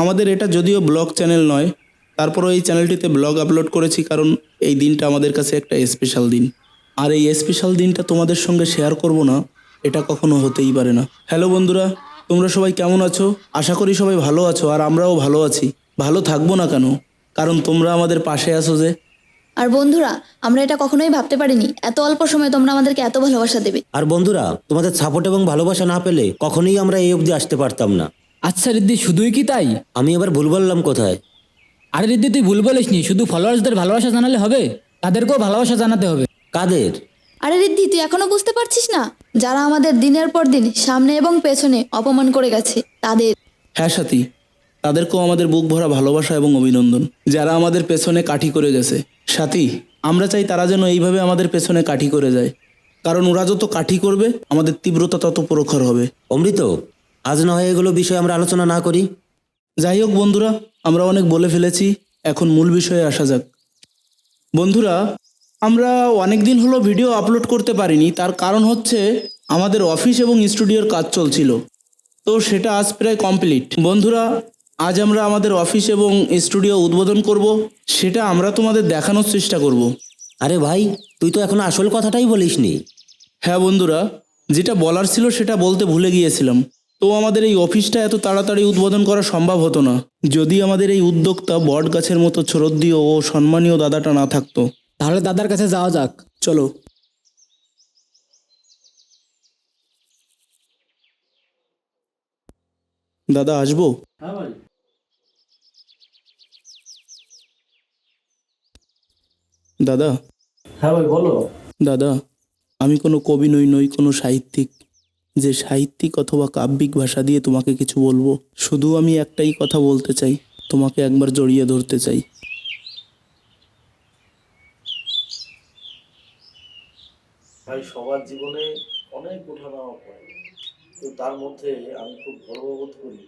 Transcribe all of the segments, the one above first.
আমাদের এটা যদিও ব্লগ চ্যানেল নয় তারপরও এই চ্যানেলটিতে ব্লগ আপলোড করেছি কারণ এই দিনটা আমাদের কাছে একটা স্পেশাল দিন। আর এই স্পেশাল দিনটা তোমাদের সঙ্গে শেয়ার করব না এটা কখনো হতেই পারে না। হ্যালো বন্ধুরা তোমরা সবাই কেমন আছো? আশা করি সবাই ভালো আছো আর আমরাও ভালো আছি। ভালো থাকব না কেন? কারণ তোমরা আমাদের পাশে আছো যে। আর বন্ধুরা আমরা এটা কখনোই ভাবতে পারিনি এত অল্প সময়ে তোমরা আমাদেরকে এত ভালোবাসা দেবে। আর বন্ধুরা তোমাদের সাপোর্ট এবং ভালোবাসা না পেলে কখনোই আমরা এই অবধি আসতে পারতাম না। আচ্ছা রিদ্দি শুধুই কি তাই? আমি এবার ভুল বললাম কোথায়? আরে রিদ্দি তুই ভুল বলিসনি। শুধু ফলোয়ার্সদের ভালোবাসা জানালে হবে? তাদেরকেও ভালোবাসা জানাতে হবে। কাদের? আরে রিদ্ধি তুই এখনও বুঝতে পারছিস না? যারা আমাদের দিনের পর দিন সামনে এবং পেছনে অপমান করে গেছে তাদের। হ্যাঁ সাথী তাদেরকেও আমাদের বুক ভরা ভালোবাসা এবং অভিনন্দন। যারা আমাদের পেছনে কাঠি করে গেছে। সাথী আমরা চাই তারা যেন এইভাবে আমাদের পেছনে কাঠি করে যায়। কারণ ওরা যত কাঠি করবে আমাদের তীব্রতা তত প্রখর হবে। অমৃত আজ না হয় এগুলো বিষয়ে আমরা আলোচনা না করি। যাই হোক বন্ধুরা আমরা অনেক বলে ফেলেছি এখন মূল বিষয়ে আসা যাক। বন্ধুরা আমরা অনেক দিন হলো ভিডিও আপলোড করতে পারিনি তার কারণ হচ্ছে আমাদের অফিস এবং স্টুডিওর কাজ চলছিল। তো সেটা আজ প্রায় কমপ্লিট। বন্ধুরা আজ আমরা আমাদের অফিস এবং স্টুডিও উদ্বোধন করব সেটা আমরা তোমাদের দেখানোর চেষ্টা করব। আরে ভাই তুই তো এখন আসল কথাটাই বলিসনি। হ্যাঁ বন্ধুরা যেটা বলার ছিল সেটা বলতে ভুলে গিয়েছিলাম। তো আমাদের এই অফিসটা এত তাড়াতাড়ি উদ্বোধন করা সম্ভব হতো না। যদি আমাদের এই উদ্যোক্তা বট গাছের মতো শ্রদ্ধীয় ও সম্মানীয় দাদাটা না থাকতো। তাহলে দাদার কাছে যাওয়া যাক। চলো। দাদা আসব? দাদা? হ্যাঁ ভাই বলো। দাদা আমি কোনো কবি নই নই কোনো সাহিত্যিক। যে সাহিত্যিক অথবা কাব্যিক ভাষা দিয়ে তোমাকে কিছু বলব, শুধু আমি একটাই কথা বলতে চাই, তোমাকে একবার জড়িয়ে ধরতে চাই। ভাই, সবার জীবনে অনেক ওঠানামা পড়ে। তো তার মধ্যে আমি খুব গর্ববোধ করি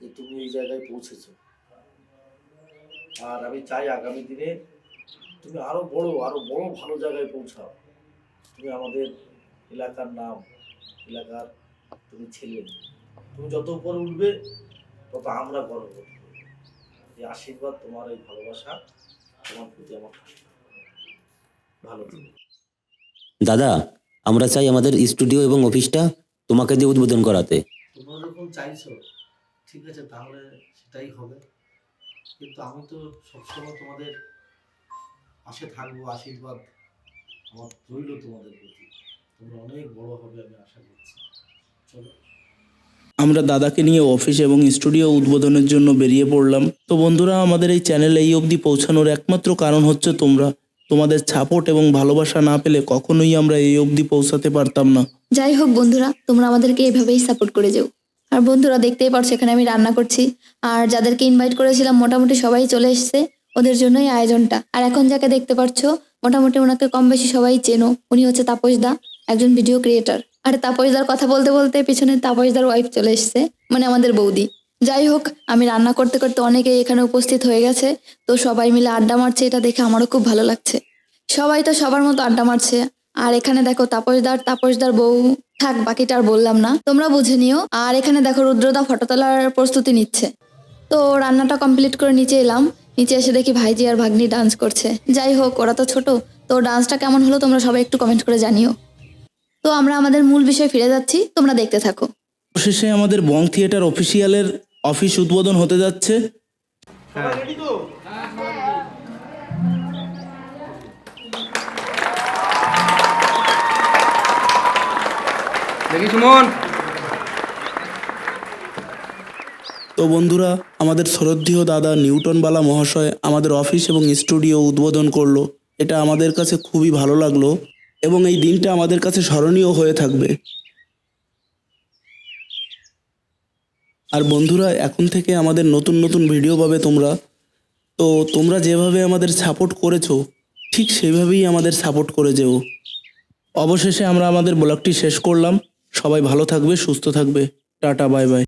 যে তুমি এই জায়গায় পৌঁছেছো। আর আমি চাই আগামী দিনে তুমি আরও বড় আরও বড় ভালো জায়গায় পৌঁছাও। তুমি আমাদের এলাকার নাম এলাকার তুমি ছেলে তুমি যত উপরে উঠবে তত আমরা গর্ব এই আশীর্বাদ তোমার এই ভালোবাসা তোমার প্রতি আমার ভালো দাদা আমরা চাই আমাদের স্টুডিও এবং অফিসটা তোমাকে দিয়ে উদ্বোধন করাতে। তোমরা যখন চাইছো ঠিক আছে তাহলে সেটাই হবে। কিন্তু আমি তো সবসময় তোমাদের পাশে থাকব আশীর্বাদ আমার রইল তোমাদের প্রতি। তোমরা অনেক বড় হবে আমি আশা করছি। চলো। আমরা দাদাকে নিয়ে অফিস এবং স্টুডিও উদ্বোধনের জন্য বেরিয়ে পড়লাম। তো বন্ধুরা আমাদের এই চ্যানেল এই অবধি পৌঁছানোর একমাত্র কারণ হচ্ছে তোমরা। তোমাদের সাপোর্ট এবং ভালোবাসা না পেলে কখনোই আমরা এই অবধি পৌঁছাতে পারতাম না। যাই হোক বন্ধুরা তোমরা আমাদেরকে এভাবেই সাপোর্ট করে যেও। আর বন্ধুরা দেখতেই পারছ এখানে আমি রান্না করছি। আর যাদেরকে ইনভাইট করেছিলাম মোটামুটি সবাই চলে এসেছে। ওদের জন্যই আয়োজনটা। আর এখন যাকে দেখতে পাচ্ছ মোটামুটি ওনাকে কম বেশি সবাই চেনো। উনি হচ্ছে তাপস দা। একজন ভিডিও ক্রিয়েটার আর তাপস দার কথা বলতে বলতে পিছনে তাপস দার ওয়াইফ চলে এসেছে মানে আমাদের বৌদি। যাই হোক, আমি রান্না করতে করতে অনেকেই এখানে উপস্থিত হয়ে গেছে, তো সবাই মিলে আড্ডা মারছে, এটা দেখে আমারও খুব ভালো লাগছে। সবাই তো সবার মতো আড্ডা মারছে। আর এখানে দেখো তাপসদার তাপসদার বউ থাক, বাকিটা আর বললাম না। তোমরা বুঝে নিও। আর এখানে দেখো রুদ্রদা ফটো তোলার প্রস্তুতি নিচ্ছে। তো রান্নাটা কমপ্লিট করে নিচে এলাম। নিচে এসে দেখি ভাইজি আর ভাগ্নি ডান্স করছে। যাই হোক, ওরা তো ছোট, তো ডান্সটা কেমন হলো তোমরা সবাই একটু কমেন্ট করে জানিও। তো আমরা আমাদের মূল বিষয়ে ফিরে যাচ্ছি তোমরা দেখতে থাকো। শেষে আমাদের বং থিয়েটার অফিসিয়ালের অফিস উদ্বোধন হতে যাচ্ছে। দেখি সুমন। তো বন্ধুরা আমাদের শ্রদ্ধেয় দাদা নিউটনবালা মহাশয় আমাদের অফিস এবং স্টুডিও উদ্বোধন করল। এটা আমাদের কাছে খুবই ভালো লাগল। এবং এই দিনটা আমাদের কাছে স্মরণীয় হয়ে থাকবে। আর বন্ধুরা, এখন থেকে আমাদের নতুন নতুন ভিডিও পাবে তোমরা। তো তোমরা যেভাবে আমাদের সাপোর্ট করেছ, ঠিক সেভাবেই আমাদের সাপোর্ট করে যেও। অবশেষে আমরা আমাদের ব্লগটি শেষ করলাম। সবাই ভালো থাকবে, সুস্থ থাকবে। Tata bye bye